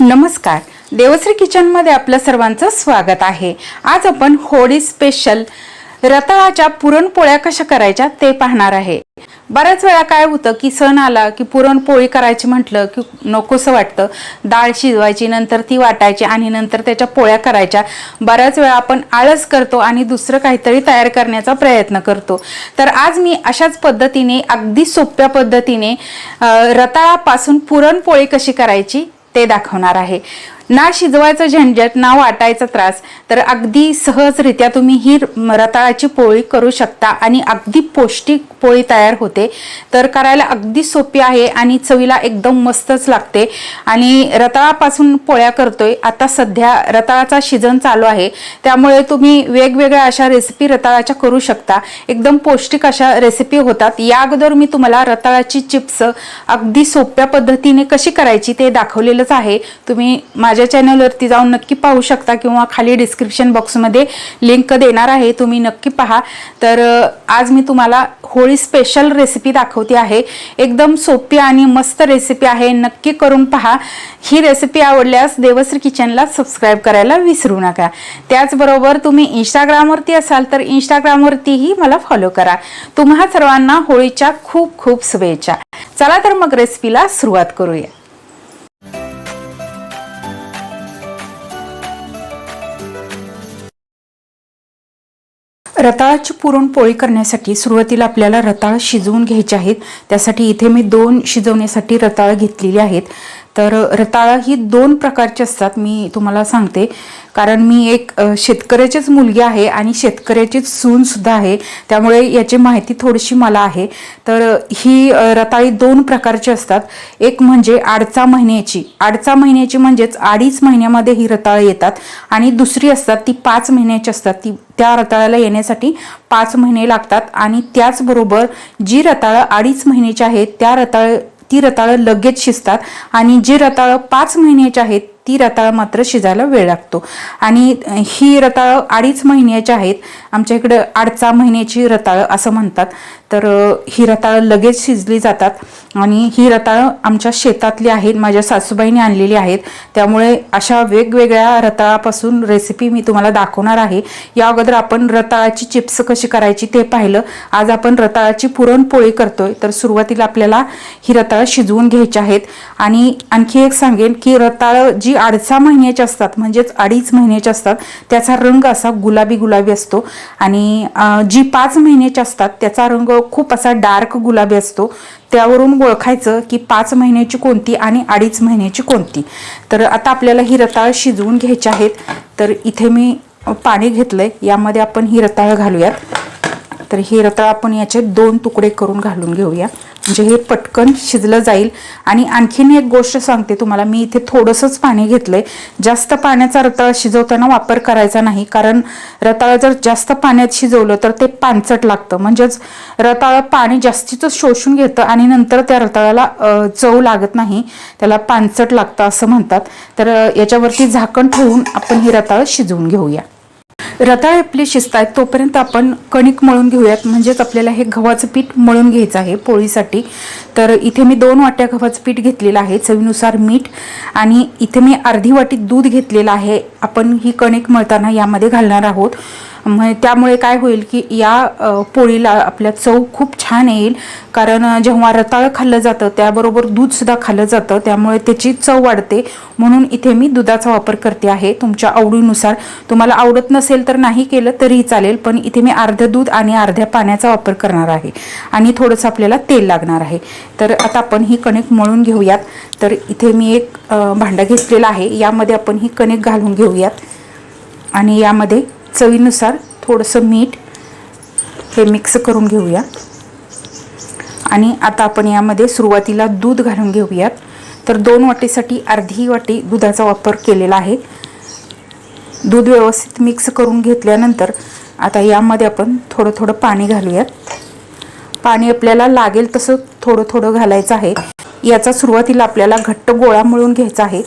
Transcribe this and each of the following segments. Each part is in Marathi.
नमस्कार. देवश्री किचनमध्ये आपलं सर्वांचं स्वागत आहे. आज आपण होळी स्पेशल रताळाच्या पुरणपोळ्या कशा करायच्या ते पाहणार आहे. बऱ्याच वेळा काय होतं की सण आला की पुरणपोळी करायची म्हटलं की नकोसं वाटतं. डाळ शिजवायची नंतर ती वाटायची आणि नंतर त्याच्या पोळ्या करायच्या. बऱ्याच वेळा आपण आळस करतो आणि दुसरं काहीतरी तयार करण्याचा प्रयत्न करतो. तर आज मी अशाच पद्धतीने अगदी सोप्या पद्धतीने रताळापासून पुरणपोळी कशी करायची ते दाखवणार आहे. ना शिजवायचं झंझट ना वाटायचा त्रास तर अगदी सहजरित्या तुम्ही ही रताळाची पोळी करू शकता आणि अगदी पौष्टिक पोळी तयार होते. तर करायला अगदी सोपी आहे आणि चवीला एकदम मस्तच लागते. आणि रताळापासून पोळ्या करतोय. आता सध्या रताळाचा सीझन चालू आहे. त्यामुळे तुम्ही वेगवेगळ्या अशा रेसिपी रताळाच्या करू शकता. एकदम पौष्टिक अशा रेसिपी होतात. या अगोदर मी तुम्हाला रताळाची चिप्स अगदी सोप्या पद्धतीने कशी करायची ते दाखवलेलंच आहे. तुम्ही माझ्या चॅनलवरती जाऊन नक्की पाहू शकता किंवा खाली डिस्क्रिप्शन बॉक्समध्ये लिंक देणार आहे तुम्ही नक्की पहा. तर आज मी तुम्हाला होळी स्पेशल रेसिपी दाखवते आहे. एकदम सोपी आणि मस्त रेसिपी आहे. नक्की करून पहा. ही रेसिपी आवडल्यास देवश्री किचनला सबस्क्राईब करायला विसरू नका. त्याचबरोबर तुम्ही इंस्टाग्रामवरती असाल तर इंस्टाग्रामवरतीही मला फॉलो करा. तुम्हा सर्वांना होळीच्या खूप खूप शुभेच्छा. चला तर मग रेसिपीला सुरुवात करूया. रताळाची पुरणपोळी करण्यासाठी सुरुवातीला आपल्याला रताळ शिजवून घ्यायचे आहेत. त्यासाठी इथे मी दोन शिजवण्यासाठी रताळ घेतलेली आहेत. तर रताळा ही दोन प्रकारची असतात मी तुम्हाला सांगते. कारण मी एक शेतकऱ्याचीच मुलगी आहे आणि शेतकऱ्याचीच सून सुद्धा आहे. त्यामुळे याची माहिती थोडीशी मला आहे. तर ही रताळी दोन प्रकारची असतात. एक म्हणजे आडचा महिन्याची. आडचा महिन्याची म्हणजेच अडीच महिन्यामध्ये ही रताळ येतात. आणि दुसरी असतात ती पाच महिन्याची असतात. ती त्या रताळ्याला येण्यासाठी पाच महिने लागतात. आणि त्याचबरोबर जी रताळं अडीच महिन्याची आहे त्या रताळ ती रताळं लगेच शिजतात. आणि जी रताळं पाच महिन्याची आहेत ती रताळ मात्र शिजायला वेळ लागतो. आणि ही रताळं अडीच महिन्याची आहेत. आमच्या इकडं अडचा महिन्याची रताळं असं म्हणतात. तर ही रताळं लगेच शिजली जातात. आणि ही रताळं आमच्या शेतातली आहेत. माझ्या सासूबाईने आणलेली आहेत. त्यामुळे अशा वेगवेगळ्या रताळापासून रेसिपी मी तुम्हाला दाखवणार आहे. या अगोदर आपण रताळाची चिप्स कशी करायची ते पाहिलं. आज आपण रताळाची पुरणपोळी करतोय. तर सुरुवातीला आपल्याला ही रताळ शिजवून घ्यायची आहेत. आणि आणखी एक सांगेन की रताळ जी अडीचा महिन्याची असतात म्हणजेच अडीच महिन्याची असतात त्याचा रंग असा गुलाबी गुलाबी असतो. आणि जी पाच महिन्याची असतात त्याचा रंग खूप असा डार्क गुलाबी असतो. त्यावरून ओळखायचं की पाच महिन्याची कोणती आणि अडीच महिन्याची कोणती. तर आता आपल्याला ही रताळ शिजवून घ्यायची आहेत. तर इथे मी पाणी घेतलंय. यामध्ये आपण ही रताळ घालूयात. तर ही रताळ आपण याचे दोन तुकडे करून घालून घेऊया. म्हणजे हे पटकन शिजलं जाईल. आणि आणखीन एक गोष्ट सांगते तुम्हाला मी इथे थोडंसंच पाणी घेतलंय. जास्त पाण्याचा रताळ शिजवताना वापर करायचा नाही कारण रताळा जर जास्त पाण्यात शिजवलं तर ते पानचट लागतं. म्हणजेच रताळं पाणी जास्तीचं शोषून घेतं आणि नंतर त्या रताळाला चव लागत नाही. त्याला पानचट लागतं असं म्हणतात. तर याच्यावरती झाकण ठेवून आपण ही रताळ शिजवून घेऊया. रताळे आपली शिजत आहेत तोपर्यंत आपण कणिक मळून घेऊयात. म्हणजेच आपल्याला हे गव्हाचं पीठ मळून घ्यायचं आहे पोळीसाठी. तर इथे मी दोन वाट्या गव्हाचं पीठ घेतलेलं आहे चवीनुसार मीठ. आणि इथे मी अर्धी वाटी दूध घेतलेलं आहे. आपण ही कणिक मळताना यामध्ये घालणार आहोत. मग त्यामुळे काय होईल की या पोळीला आपल्या चव खूप छान येईल. कारण जेव्हा रताळं खाल्लं जातं त्याबरोबर दूधसुद्धा खाल्लं जातं. त्यामुळे त्याची चव वाढते. म्हणून इथे मी दुधाचा वापर करते आहे. तुमच्या आवडीनुसार. तुम्हाला आवडत नसेल तर नाही केलं तरीही चालेल. पण इथे मी अर्धं दूध आणि अर्ध्या पाण्याचा वापर करणार आहे. आणि थोडंसं आपल्याला तेल लागणार आहे. तर आता आपण ही कणिक मळून घेऊयात. तर इथे मी एक भांडं घेतलेलं आहे. यामध्ये आपण ही कणिक घालून घेऊयात. आणि यामध्ये चवीनुसार थोडंसं मीठ हे मिक्स करून घेऊया. आणि आता आपण यामध्ये सुरुवातीला दूध घालून घेऊयात. तर दोन वाटीसाठी अर्धी वाटी दुधाचा वापर केलेला आहे. दूध व्यवस्थित मिक्स करून घेतल्यानंतर आता यामध्ये आपण थोडं थोडं पाणी घालूयात. पाणी आपल्याला लागेल तसं थोडं थोडं घालायचं आहे. याचा सुरुवातीला आपल्याला घट्ट गोळा मळून घ्यायचा आहे.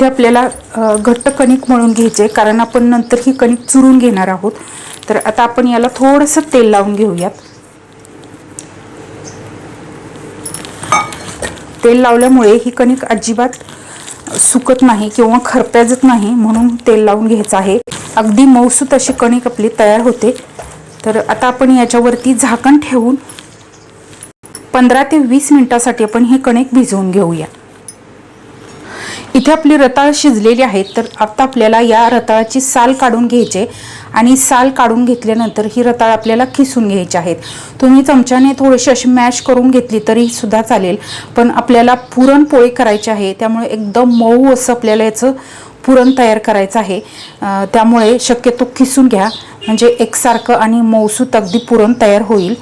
इथे आपल्याला घट्ट कणिक मळून घ्यायचे कारण आपण नंतर ही कणिक चुरून घेणार आहोत. तर आता आपण याला थोडंसं तेल लावून घेऊयात. तेल लावल्यामुळे ही कणिक अजिबात सुकत नाही किंवा खरप्याजत नाही म्हणून तेल लावून घ्यायचं आहे. अगदी मऊसूत अशी कणिक आपली तयार होते. तर आता आपण याच्यावरती झाकण ठेवून पंधरा ते वीस मिनिटासाठी आपण ही कणिक भिजवून घेऊया इथे आपली रताळ शिजलेली आहे तर आता आपल्याला या रताळाची साल काढून घ्यायचे आणि साल काढून घेतल्यानंतर ही रताळ आपल्याला खिसून घ्यायची आहेत. तुम्ही चमच्याने थोडीशी अशी मॅश करून घेतली तरी सुद्धा चालेल पण आपल्याला पुरणपोळी करायची आहे. त्यामुळे एकदम मऊ असं आपल्याला याचं पुरण तयार करायचं आहे. त्यामुळे शक्यतो खिसून घ्या. म्हणजे एकसारखं आणि मऊसूत अगदी पुरण तयार होईल.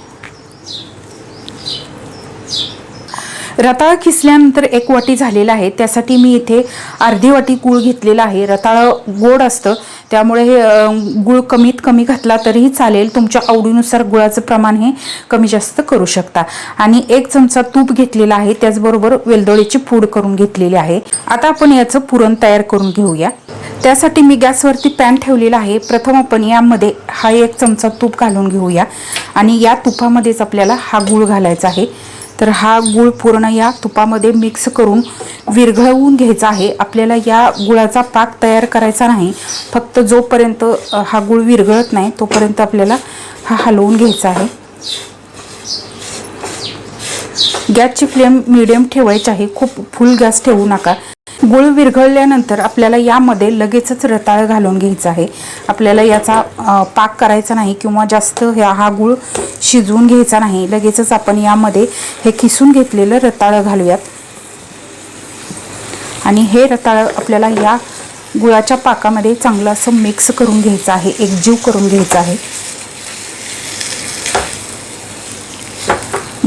रताळ खिसल्यानंतर एक वाटी झालेला आहे. त्यासाठी मी इथे अर्धी वाटी गूळ घेतलेला आहे. रताळ गोड असतं. त्यामुळे हे गूळ कमीत कमी घातला तरीही चालेल. तुमच्या आवडीनुसार गुळाचं प्रमाण हे कमी जास्त करू शकता. आणि एक चमचा तूप घेतलेला आहे. त्याचबरोबर वेलदोळीची पूड करून घेतलेली आहे. आता आपण याचं पुरण तयार करून घेऊया. त्यासाठी मी गॅसवरती पॅन ठेवलेला आहे. प्रथम आपण यामध्ये हा एक चमचा तूप घालून घेऊया. आणि या तुपामध्येच आपल्याला हा गूळ घालायचा आहे. तर हा गूळ पूर्ण या तुपामध्ये मिक्स करून विरघळवून घ्यायचा आहे. आपल्याला या गुळाचा पाक तयार करायचा नाही. फक्त जोपर्यंत हा गूळ विरघळत नाही तोपर्यंत आपल्याला हा हलवून घ्यायचा आहे. गॅसची फ्लेम मिडियम ठेवायची आहे. खूप फुल गॅस ठेवू नका. गुळ विरघळल्यानंतर आपल्याला यामध्ये लगेचच रताळ घालून घ्यायचा आहे. आपल्याला याचा पाक करायचा नाही किंवा जास्त ह्या हा गुळ शिजवून घ्यायचा नाही. लगेचच आपण यामध्ये हे खिसून घेतलेलं रताळ घालूयात. आणि हे रताळ आपल्याला या गुळाच्या पाकामध्ये चांगलं असं मिक्स करून घ्यायचं आहे. एकजीव करून घ्यायचं आहे.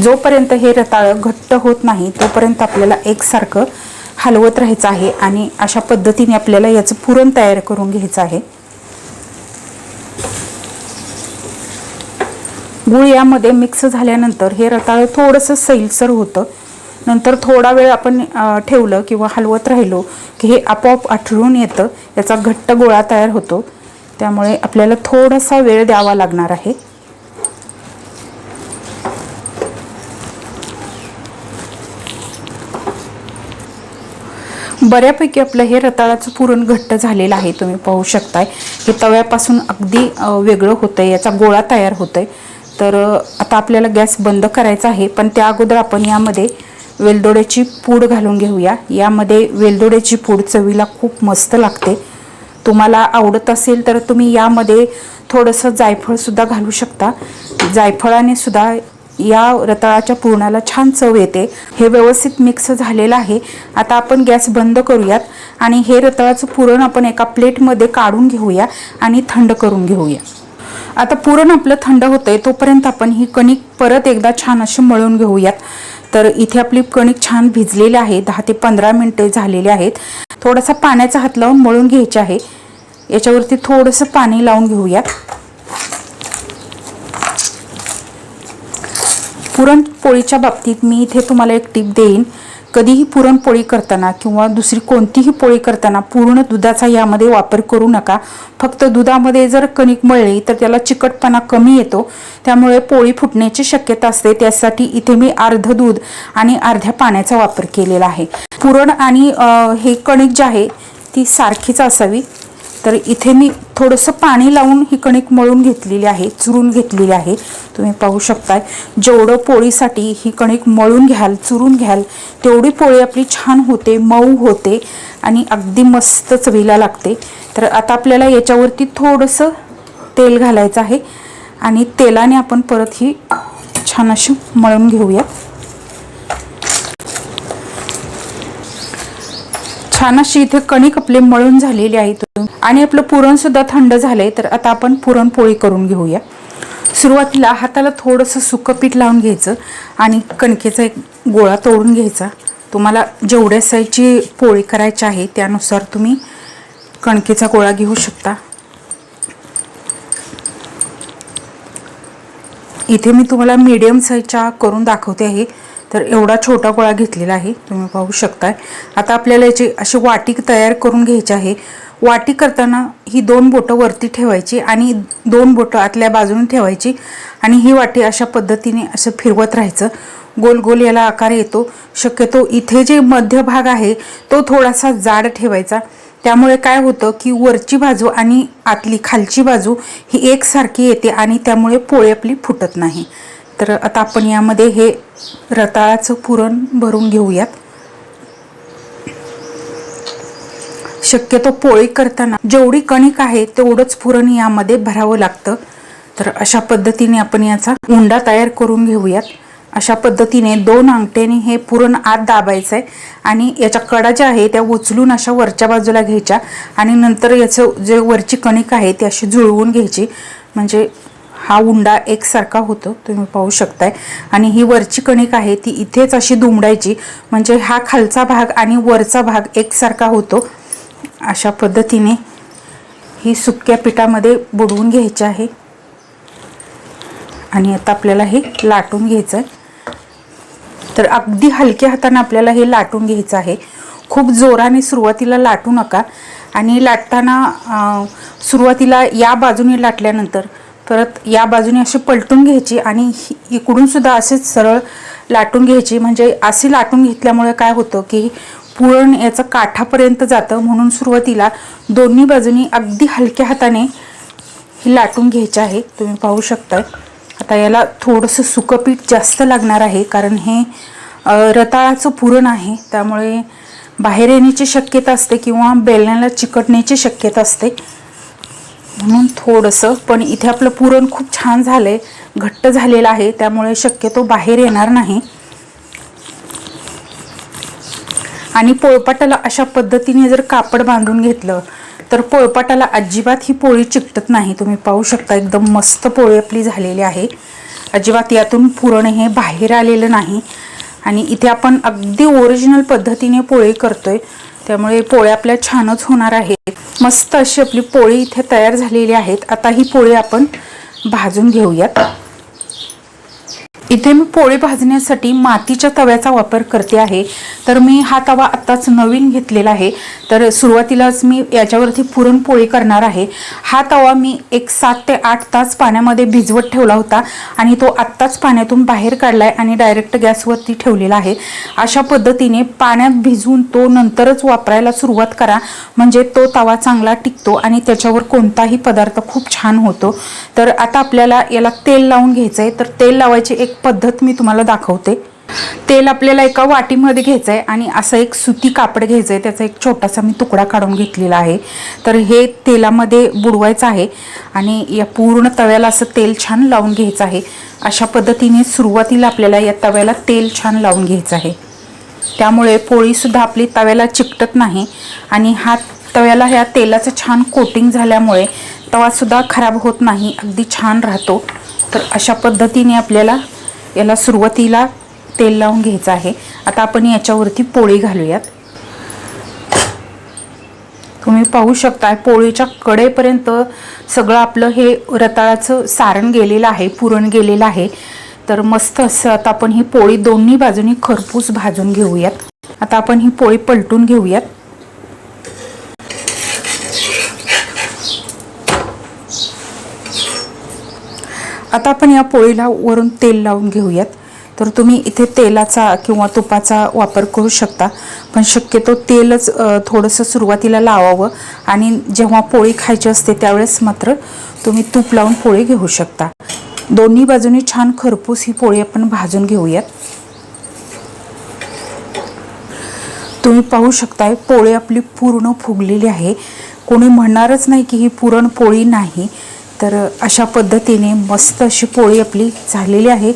जोपर्यंत हे रताळ घट्ट होत नाही तोपर्यंत आपल्याला एकसारखं हलवत राहायचं आहे आणि अशा पद्धतीने आपल्याला याचं पुरण तयार करून घ्यायचं आहे. गुळ यामध्ये मिक्स झाल्यानंतर हे रताळं थोडंसं सैलसर होतं. नंतर थोडा वेळ आपण ठेवलं किंवा हलवत राहिलो की हे आपोआप आठळून येतं याचा घट्ट गोळा तयार होतो. त्यामुळे आपल्याला थोडासा वेळ द्यावा लागणार आहे. बऱ्यापैकी आपलं हे रताळाचं पुरण घट्ट झालेलं आहे तुम्ही पाहू शकताय. हे तव्यापासून अगदी वेगळं होतंय याचा गोळा तयार होतोय. तर आता आपल्याला गॅस बंद करायचा आहे पण त्या अगोदर आपण यामध्ये वेलदोड्याची पूड घालून घेऊया. यामध्ये वेलदोड्याची पूड चवीला खूप मस्त लागते. तुम्हाला आवडत असेल तर तुम्ही यामध्ये थोडंसं जायफळसुद्धा घालू शकता. जायफळाने सुद्धा या रताळाच्या पुरणाला छान चव येते. हे व्यवस्थित मिक्स झालेलं आहे. आता आपण गॅस बंद करूयात आणि हे रताळाचं पुरण आपण एका प्लेटमध्ये काढून घेऊया आणि थंड करून घेऊया. आता पुरण आपलं थंड होतंय तोपर्यंत आपण ही कणिक परत एकदा छान अशी मळून घेऊयात. तर इथे आपली कणिक छान भिजलेली आहे दहा ते पंधरा मिनटे झालेली आहेत. थोडासा पाण्याचा हात लावून मळून घ्यायचे आहे. याच्यावरती थोडंसं पाणी लावून घेऊयात. पुरणपोळीच्या बाबतीत मी इथे तुम्हाला एक टिप देईन. कधीही पुरणपोळी करताना किंवा दुसरी कोणतीही पोळी करताना पूर्ण दुधाचा यामध्ये वापर करू नका. फक्त दुधामध्ये जर कणिक मळली तर त्याला चिकटपणा कमी येतो. त्यामुळे पोळी फुटण्याची शक्यता असते. त्यासाठी इथे मी अर्ध दूध आणि अर्ध्या पाण्याचा वापर केलेला आहे. पुरण आणि हे कणिक जे आहे ती सारखीच असावी. तर इथे मी थोडंसं पाणी लावून ही कणिक मळून घेतलेली आहे चुरून घेतलेली आहे. तुम्ही पाहू शकताय जेवढं पोळीसाठी ही कणिक मळून घ्याल चुरून घ्याल तेवढी पोळी आपली छान होते मऊ होते आणि अगदी मस्त चवीला लागते. तर आता आपल्याला याच्यावरती थोडंसं तेल घालायचं आहे आणि तेलाने आपण परत ही छान अशी मळून घेऊया. छान अशी इथे कणिक आपले मळून झालेली आहे. आणि आपलं पुरण सुद्धा थंड झालंय तर आता आपण पुरणपोळी करून घेऊया. सुरुवातीला हाताला थोडंसं सुकं पीठ लावून घ्यायचं आणि कणकेचा एक गोळा तोडून घ्यायचा. तुम्हाला जेवढ्या साईजची पोळी करायची आहे त्यानुसार तुम्ही कणकेचा गोळा घेऊ शकता. इथे मी तुम्हाला मीडियम साईजच्या करून दाखवते आहे. तर एवढा छोटा गोळा घेतलेला आहे तुम्ही पाहू शकताय. आता आपल्याला याची अशी वाटी तयार करून घ्यायची आहे. वाटी करताना ही दोन बोटं वरती ठेवायची आणि दोन बोटं आतल्या बाजूने ठेवायची आणि ही वाटी अशा पद्धतीने असं फिरवत राहायचं. गोल गोल याला आकार येतो. शक्यतो इथे जे मध्यभाग आहे तो थोडासा जाड ठेवायचा. त्यामुळे काय होतं की वरची बाजू आणि आतली खालची बाजू ही एकसारखी येते आणि त्यामुळे पोळी आपली फुटत नाही. तर आता आपण यामध्ये हे रताळाचं पुरण भरून घेऊयात. शक्यतो पोळी करताना जेवढी कणिक आहे तेवढंच पुरण यामध्ये भरावं लागतं. तर अशा पद्धतीने आपण याचा उंडा तयार करून घेऊयात. अशा पद्धतीने दोन अंगठ्याने हे पुरण आत दाबायचं आहे आणि याच्या कडा ज्या आहे त्या उचलून अशा वरच्या बाजूला घ्यायच्या आणि नंतर याचं जे वरची कणिक आहे ती अशी जुळवून घ्यायची. म्हणजे हा उंडा एकसारखा होतो तुम्ही पाहू शकताय. आणि ही वरची कणिक आहे ती इथेच अशी दुमडायची. म्हणजे हा खालचा भाग आणि वरचा भाग एकसारखा होतो. अशा पद्धतीने ही सुक्या पिठामध्ये बुडवून घ्यायची आहे. आणि आता आपल्याला हे लाटून घ्यायचं आहे तर अगदी हलक्या हाताने आपल्याला हे लाटून घ्यायचं आहे. खूप जोराने सुरुवातीला लाटू नका. आणि लाटताना सुरुवातीला या बाजूने लाटल्यानंतर परत या बाजूने अशी पलटून घ्यायची आणि इकडून सुद्धा असेच सरळ लाटून घ्यायची. म्हणजे अशी लाटून घेतल्यामुळे काय होतं की पुरण याचं काठापर्यंत जातं. म्हणून सुरुवातीला दोन्ही बाजूनी अगदी हलक्या हाताने ही लाटून घ्यायची आहे. तुम्ही पाहू शकता आता याला थोडंसं सुकपीठ जास्त लागणार आहे. कारण हे रताळाचं पुरण आहे. त्यामुळे बाहेर येण्याची शक्यता असते किंवा बेलण्याला चिकटण्याची शक्यता असते. म्हणून थोडंसं पण इथे आपलं पुरण खूप छान झालंय. घट्ट झालेलं आहे त्यामुळे शक्यतो बाहेर येणार नाही. आणि पोळपाटाला अशा पद्धतीने जर कापड बांधून घेतलं तर पोळपाटाला अजिबात ही पोळी चिकटत नाही. तुम्ही पाहू शकता एकदम मस्त पोळी आपली झालेली आहे. अजिबात यातून पुरण हे बाहेर आलेलं नाही. आणि इथे आपण अगदी ओरिजिनल पद्धतीने पोळी करतोय. त्यामुळे पोळ्या आपल्या छानच होणार आहेत. मस्त अशी आपली पोळी इथे तयार झालेली आहेत. आता ही पोळी आपण भाजून घेऊयात. इथे मी पोळे भाजण्यासाठी मातीच्या तव्याचा वापर करते आहे. तर मी हा तवा आत्ताच नवीन घेतलेला आहे. तर सुरुवातीलाच मी याच्यावरती पुरणपोळी करणार आहे. हा तवा मी एक सात ते आठ तास पाण्यामध्ये भिजवत ठेवला होता आणि तो आत्ताच पाण्यातून बाहेर काढला आहे आणि डायरेक्ट गॅसवरती ठेवलेला आहे. अशा पद्धतीने पाण्यात भिजवून तो नंतरच वापरायला सुरुवात करा. म्हणजे तो तवा चांगला टिकतो आणि त्याच्यावर कोणताही पदार्थ खूप छान होतो. तर आता आपल्याला याला तेल लावून घ्यायचं आहे तर तेल लावायची एक पद्धत मी तुम्हाला दाखवते. तेल आपल्याला एका वाटीमध्ये घ्यायचं आहे आणि असं एक सुती कापड घ्यायचं आहे त्याचा एक छोटासा मी तुकडा काढून घेतलेला आहे. तर हे तेलामध्ये बुडवायचं आहे आणि या पूर्ण तव्याला असं तेल छान लावून घ्यायचं आहे. अशा पद्धतीने सुरुवातीला आपल्याला या तव्याला तेल छान लावून घ्यायचं आहे. त्यामुळे पोळीसुद्धा आपली तव्याला चिकटत नाही आणि हा तव्याला ह्या तेलाचं छान कोटिंग झाल्यामुळे तवासुद्धा खराब होत नाही अगदी छान राहतो. तर अशा पद्धतीने आपल्याला याला सुरुवातीला तेल लावून घ्यायचं आहे. आता आपण याच्यावरती पोळी घालूयात. तुम्ही पाहू शकता पोळीच्या कडेपर्यंत सगळं आपलं हे रताळाचं सारण गेलेलं आहे पुरण गेलेलं आहे. तर मस्त असं आता आपण ही पोळी दोन्ही बाजूनी खरपूस भाजून घेऊयात. आता आपण ही पोळी पलटून घेऊयात. आता आपण या पोळीला वरून तेल लावून घेऊयात. तर तुम्ही इथे तेलाचा किंवा तुपाचा वापर करू शकता पण शक्यतो तेलच थोडंसं सुरुवातीला लावावं आणि जेव्हा पोळी खायची असते त्यावेळेस मात्र तुम्ही तूप लावून पोळी घेऊ शकता. दोन्ही बाजूनी छान खरपूस ही पोळी आपण भाजून घेऊयात. तुम्ही पाहू शकताय पोळी आपली पूर्ण फुगलेली आहे. कोणी म्हणणारच नाही की ही पुरणपोळी नाही. तर अशा पद्धतीने मस्त अशी पोळी आपली झालेली आहे.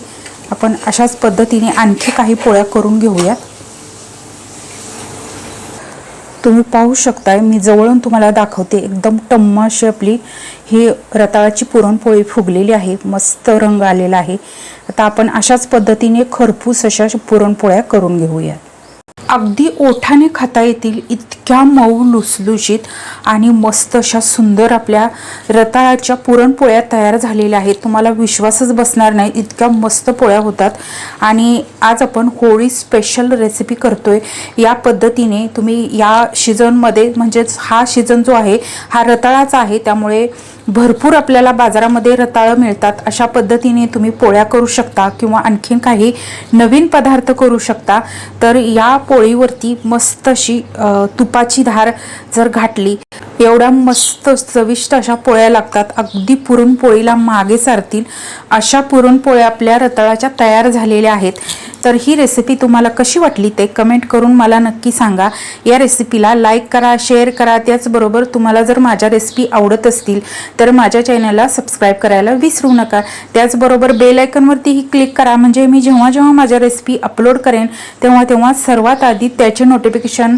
आपण अशाच पद्धतीने आणखी काही पोळ्या करून घेऊयात. तुम्ही पाहू शकताय मी जवळून तुम्हाला दाखवते एकदम टम्म अशी आपली ही रताळाची पुरणपोळी फुगलेली आहे मस्त रंग आलेला आहे. आता आपण अशाच पद्धतीने खरपूस अशा पुरणपोळ्या करून घेऊयात. अगदी ओठाने खाता येतील इतक्या मऊ लुसलुशीत आणि मस्त अशा सुंदर आपल्या रताळाच्या पुरणपोळ्या तयार झालेल्या आहेत. तुम्हाला विश्वासच बसणार नाही इतक्या मस्त पोळ्या होतात. आणि आज आपण होळी स्पेशल रेसिपी करतोय. या पद्धतीने तुम्ही या सीझनमध्ये म्हणजेच हा सीझन जो आहे हा रताळाचा आहे त्यामुळे भरपूर आपल्याला बाजारामध्ये रताळं मिळतात. अशा पद्धतीने तुम्ही पोळ्या करू शकता किंवा आणखीन काही नवीन पदार्थ करू शकता. तर या पोळीवरती मस्त अशी तुपाची धार जर घातली एवढ्या मस्त चविष्ट अशा पोळ्या लागतात. अगदी पुरणपोळीला मागे सारतील. अशा पुरणपोळ्या आपल्या रताळाच्या तयार झालेल्या आहेत. तर ही रेसिपी तुम्हाला कशी वाटली ते कमेंट करून मला नक्की सांगा. या रेसिपीला लाईक करा शेअर करा. त्याचबरोबर तुम्हाला जर माझ्या रेसिपी आवडत असतील तर माझ्या चॅनलला सबस्क्राईब करायला विसरू नका. त्याचबरोबर बेलायकनवरतीही क्लिक करा. म्हणजे मी जेव्हा जेव्हा माझ्या रेसिपी अपलोड करेन तेव्हा तेव्हा सर्वात आधी त्याचे नोटिफिकेशन